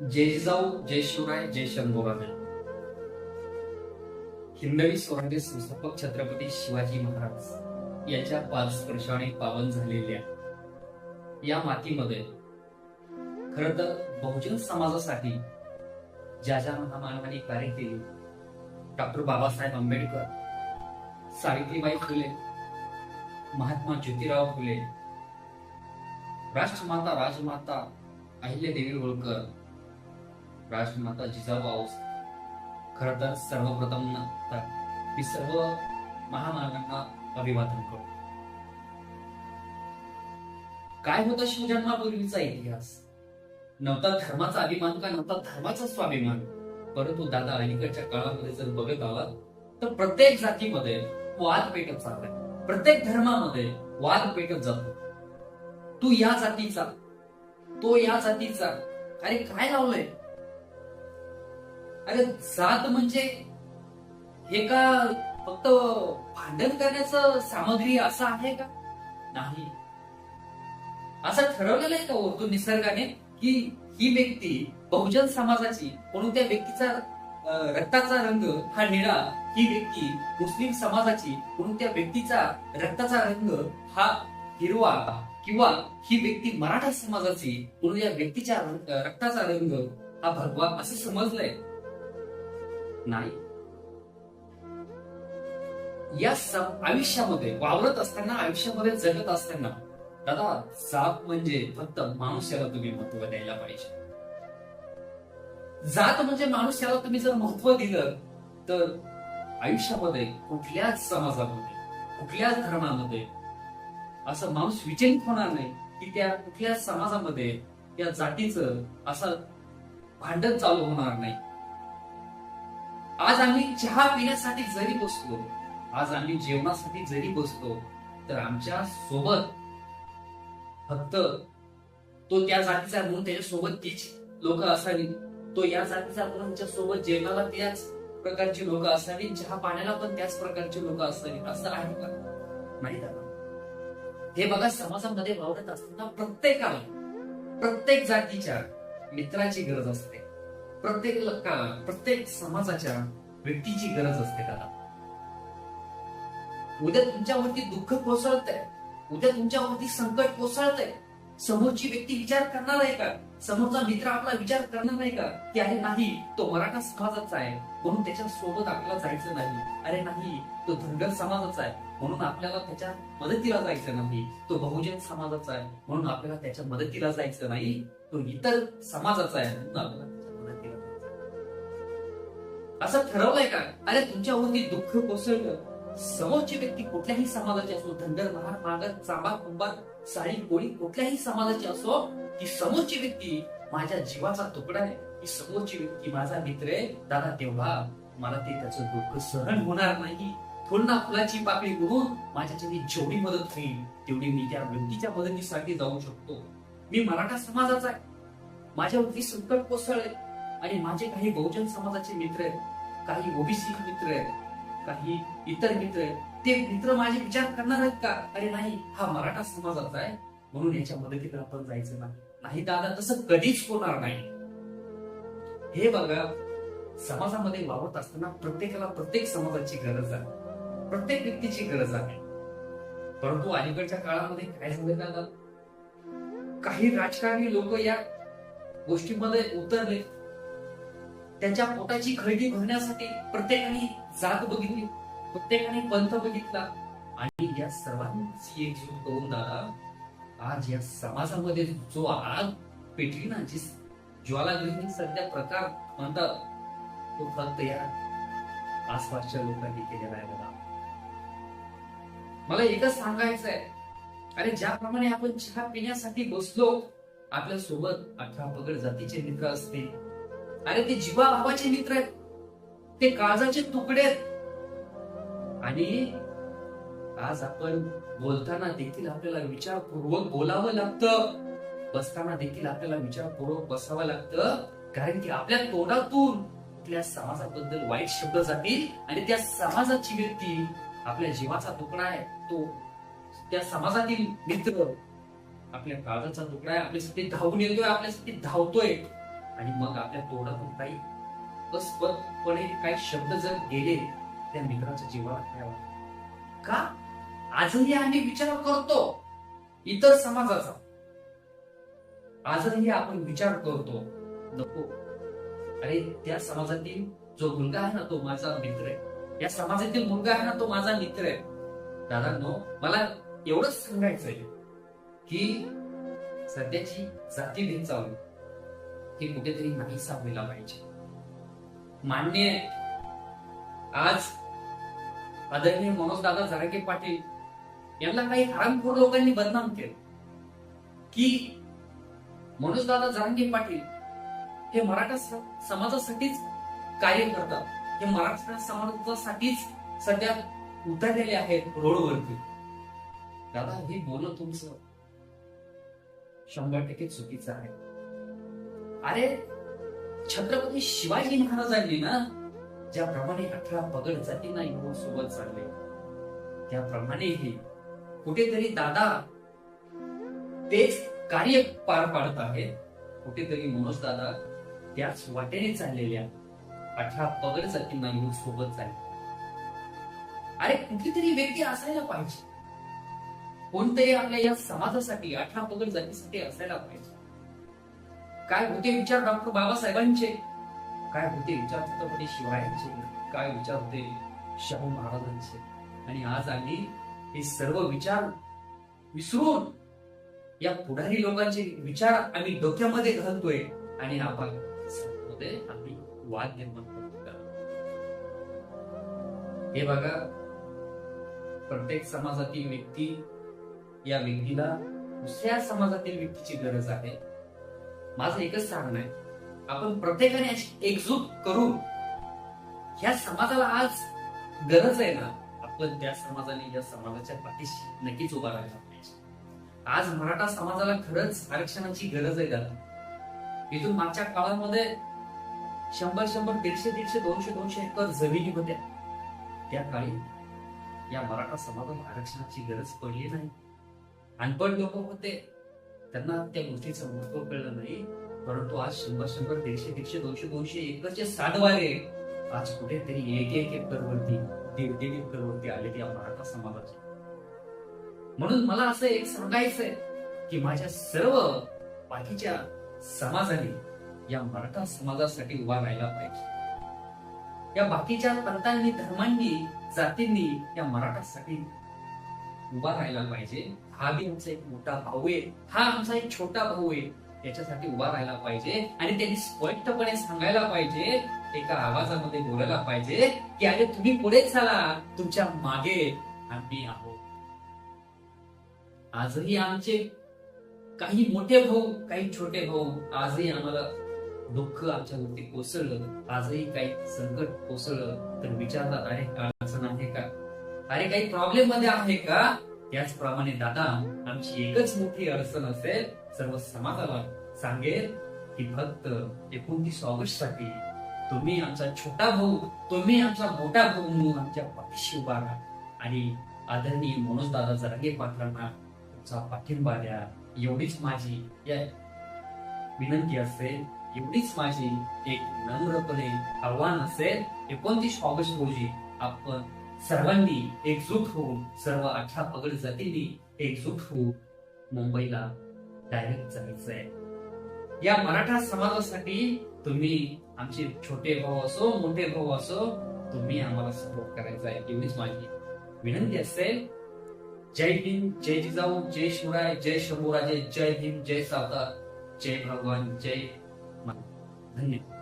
जय जिजाऊ जय शिवराय जय शंभूराज हिंदवी स्वराज्य संस्थापक छत्रपती शिवाजी महाराज यांच्या पादस्पर्शाने पावन झालेल्या या मातीमध्ये खर तर बहुजन समाजासाठी ज्या ज्या महामानवांनी कार्य केले डॉक्टर बाबासाहेब आंबेडकर सावित्रीबाई फुले महात्मा ज्योतिराव फुले राष्ट्रमाता राजमाता अहिल्यादेवी होळकर राजमाता जिजाऊ आऊस. खर तर सर्वप्रथम तर मी सर्व महामार्गांना अभिवादन करतो. काय होता शिवजन्मापूर्वीचा इतिहास? नव्हता धर्माचा अभिमान का नव्हता धर्माचा स्वाभिमान? परंतु दादा अलीकडच्या काळामध्ये जर बघत आला तर प्रत्येक जातीमध्ये वाद पेटत चाललाय. प्रत्येक धर्मामध्ये वाद पेटत जातो. तू या जातीचा तो या जातीचा. अरे काय लावलंय? अरे जात म्हणजे हे का फक्त भांडण करण्याचं सामग्री असं आहे का? नाही. असं ठरवलेलं आहे का उर्दू निसर्गाने की ही व्यक्ती बहुजन समाजाची म्हणून त्या व्यक्तीचा रक्ताचा रंग हा निळा ही व्यक्ती मुस्लिम समाजाची म्हणून त्या व्यक्तीचा रक्ताचा रंग हा हिरवा किंवा ही व्यक्ती मराठा समाजाची म्हणून या व्यक्तीच्या रक्ताचा रंग हा भगवा असं समजलंय? नाही. या आयुष्यामध्ये वावरत असताना आयुष्यामध्ये जगत असताना दादा जात म्हणजे फक्त माणूस याला तुम्ही महत्त्व द्यायला पाहिजे. जात म्हणजे माणूस याला तुम्ही जर महत्त्व दिलं तर आयुष्यामध्ये कुठल्याच समाजामध्ये कुठल्याच धर्मामध्ये असं माणूस विचलित होणार नाही की त्या कुठल्याच समाजामध्ये त्या जातीचं असं भांडण चालू होणार नाही. आज आम्ही चहा पिण्यासाठी जरी बसलो आज आम्ही जेवणासाठी जरी बसलो तर आमच्यासोबत फक्त तो त्या जातीचा म्हणून त्याच्यासोबत तीच लोक असावी. तो या जातीचा म्हणून सोबत जेवणाला त्याच प्रकारची लोक असावी चहा पाण्याला पण त्याच प्रकारची लोक असावी असं आहे का नाही हे बघा समाजामध्ये वावरत असताना प्रत्येकाला प्रत्येक जातीच्या मित्राची गरज असते. प्रत्येक प्रत्येक समाजाच्या व्यक्तीची गरज असते दादा उद्या तुमच्यावरती दुःख कोसळतंय. उद्या तुमच्यावरती संकट कोसळतंय. समोरची व्यक्ती विचार करणार आहे का? समोरचा मित्र आपला विचार करणार नाही का? की अरे नाही तो मराठा समाजाचा आहे. म्हणून त्याच्या सोबत आपल्याला जायचं नाही. अरे नाही तो धनगर समाजाचा आहे. म्हणून आपल्याला त्याच्या मदतीला जायचं नाही. तो बहुजन समाजाचा आहे. म्हणून आपल्याला त्याच्या मदतीला जायचं नाही. तो इतर समाजाचा आहे म्हणून आपल्याला असं ठरवलंय का? अरे तुमच्यावरती दुःख कोसळलं. समोरची व्यक्ती कुठल्याही समाजाची असो धनगर महार मागर चांबा कुंभार साडी कोळी कुठल्याही समाजाची असो की समोरची व्यक्ती माझ्या जीवाचा तुकडा आहे. की समोरची व्यक्ती माझा मित्र आहे. दादा तेव्हा मला ते त्याचं दुःख सहन होणार नाही. पुन्हा फुलाची पाकळी म्हणून माझ्याच्याने जेवढी मदत होईल तेवढी मी त्या व्यक्तीच्या मदतीसाठी जाऊ शकतो. मी मराठा समाजाचा आहे. माझ्यावरती संकट कोसळले आणि माझे काही बहुजन समाजाचे मित्र आहेत. काही ओबीसी मित्र आहेत काही इतर मित्र आहेत ते मित्र माझे विचार करणार आहेत का? अरे नाही हा मराठा समाजाचा आहे म्हणून याच्या मदतीत आपण जायचं नाही. नाही दादा तसं कधीच होणार नाही. हे बघा समाजामध्ये वावरत असताना प्रत्येकाला प्रत्येक समाजाची गरज आहे. प्रत्येक व्यक्तीची गरज आहे. परंतु अलीकडच्या काळामध्ये काय झालं दादा? काही राजकारणी लोक या गोष्टीमध्ये उतरले. त्यांच्या पोटाची खळगी भरण्यासाठी प्रत्येकाने जात बघितली प्रत्येकाने पंथ बघितला. आणि या सर्वांची एकजूट करून दादा आज या समाजामध्ये जो आग पेटली ना जी ज्वालाग्नी सध्या प्रकार म्हणतात तो फक्त या आसपासच्या लोकांनी केलेला आहे बघा मला एकच सांगायचं आहे अरे ज्याप्रमाणे आपण चहा पिण्यासाठी बसलो आपल्यासोबत अठरा पगड जातीचे मित्र असते अरे ते जीवा भावाचे मित्र आहेत. ते काळजाचे तुकडे आहेत. आणि आज आपण बोलताना देखील आपल्याला विचारपूर्वक बोलावं लागतं. बसताना देखील आपल्याला विचारपूर्वक बसावं लागतं. कारण की आपल्या तोंडातून आपल्या समाजाबद्दल वाईट शब्द जातील आणि त्या समाजाची व्यक्ती आपल्या जीवाचा तुकडा आहे. तो त्या समाजातील मित्र आपल्या काळजाचा तुकडा आहे. आपल्यासाठी धावून येतोय आपल्यासाठी धावतोय. आणि मग आपल्या तोंडातून काही अस्पदपणे काही शब्द जर गेले त्या मित्राच्या जीवाला काय वाटतं? का? आजही आम्ही विचार करतो इतर समाजाचा. आजही आपण विचार करतो नको. अरे त्या समाजातील जो मुलगा आहे ना तो माझा मित्र आहे. या समाजातील मुलगा आहे ना तो माझा मित्र आहे. दादा नो मला एवढंच सांगायचंय की सध्याची जातीभेद चालू. हे कुठेतरी नाहीसा व्हायला पाहिजे. मान्य आहे. आज आदरणीय मनोज दादा जरागे पाटील यांना काही हरामखोर लोकांनी बदनाम केलं. की मनोज दादा जरांगे पाटील हे मराठा समाजासाठीच कार्य करतात. हे मराठा समाजासाठीच सध्या उतरलेले आहेत रोडवरती. दादा हे बोलणं तुमचं शंभर टक्के चुकीचं आहे. अरे छत्रपती शिवाजी महाराजांनी ना ज्याप्रमाणे अठरा पगड जातींना येऊन सोबत चालले त्याप्रमाणे हे कुठेतरी दादा तेच कार्य पार पाडत आहेत. कुठेतरी मनोज दादा त्याच वाटेने चाललेल्या अठरा पगड जातींना येऊन सोबत चालले. अरे कुठेतरी व्यक्ती असायला पाहिजे. कोणतरी आपल्या या समाजासाठी अठरा पगड जातीसाठी असायला पाहिजे. काय होते विचार डॉक्टर बाबासाहेबांचे? काय होते विचार छत्रपती शिवायांचे? काय विचार होते शाहू महाराजांचे? आणि आज आम्ही हे सर्व विचार विसरून या पुढारी लोकांचे विचार आम्ही डोक्यामध्ये घालतोय आणि आपण आम्ही वाद निर्माण करतो हे बघा प्रत्येक समाजातील व्यक्ती या व्यक्तीला दुसऱ्या समाजातील व्यक्तीची गरज आहे. माझं एकच सांगणं आहे. आपण प्रत्येकाने अशी एकजूट करून ह्या समाजाला आज गरज आहे ना आपण त्या समाजाने या समाजाच्या पाठीशी नक्कीच उभा राहायला पाहिजे. आज मराठा समाजाला खरंच आरक्षणाची गरज आहे दादा. इथून मागच्या काळामध्ये शंभर शंभर दीडशे दीडशे दोनशे दोनशे एकर जमिनी होत्या. त्या काळी या मराठा समाजाला आरक्षणाची गरज पडली नाही. अनपण लोक होते. त्यांना त्या गोष्टीचं महत्त्व कळलं नाही. परंतु आज शंभर शंभर दीडशे दीडशे दोनशे दोनशे एकरचे सातवारे आज कुठेतरी एक एक एकरवरती दीड दीड एकरवरती आले या मराठा समाजाचे. म्हणून मला असं एक सांगायचंय की माझ्या सर्व बाकीच्या समाजाने या मराठा समाजासाठी उभा राहायला पाहिजे. या बाकीच्या पंथांनी धर्मांनी जातींनी या मराठासाठी उभा राहायला पाहिजे. हा बी आमचा एक मोठा भाऊ आहे. हा आमचा एक छोटा भाऊ आहे. त्याच्यासाठी उभा राहायला पाहिजे आणि त्यांनी स्पष्टपणे सांगायला पाहिजे एका आवाजामध्ये बोलायला पाहिजे की अरे तुम्ही पुढे चला. तुमच्या मागे आम्ही आहोत. आजही आमचे काही मोठे भाऊ काही छोटे भाऊ आजही आम्हाला दुःख आमच्यावरती कोसळलं. आजही काही संकट कोसळलं. तर विचारतात अरे अडचण आहे का? अरे काही प्रॉब्लेममध्ये आहे का? त्याचप्रमाणे दादा आमची एकच मोठी अडचण असेल सर्व समाजाला सांगेल की फक्त एकोणतीस ऑगस्टसाठी तुम्ही आमचा छोटा भाऊ तुम्ही आमचा मोठा भाऊ म्हणून आमच्या पाठीशी उभा राहा. आणि आदरणीय मनोज दादा जरांगे पाटलांना तुमचा पाठिंबा द्या. एवढीच माझी या विनंती असेल एवढीच माझी एक नम्रपणे आव्हान असेल. एकोणतीस ऑगस्ट रोजी आपण सर्वांनी एकजूट होऊन सर्व अठरा पगड जातींनी एकजूट होऊन मुंबईला डायरेक्ट जायचंय. या मराठा समाजासाठी तुम्ही आमचे छोटे भाऊ असो मोठे भाऊ असो तुम्ही आम्हाला सपोर्ट करायचा आहे एवढीच माझी विनंती असेल जय हिंद जय जिजाऊ जय शिवराय जय शंभूराजे जय हिंद जय सावतार जय भगवान जय धन्यवाद.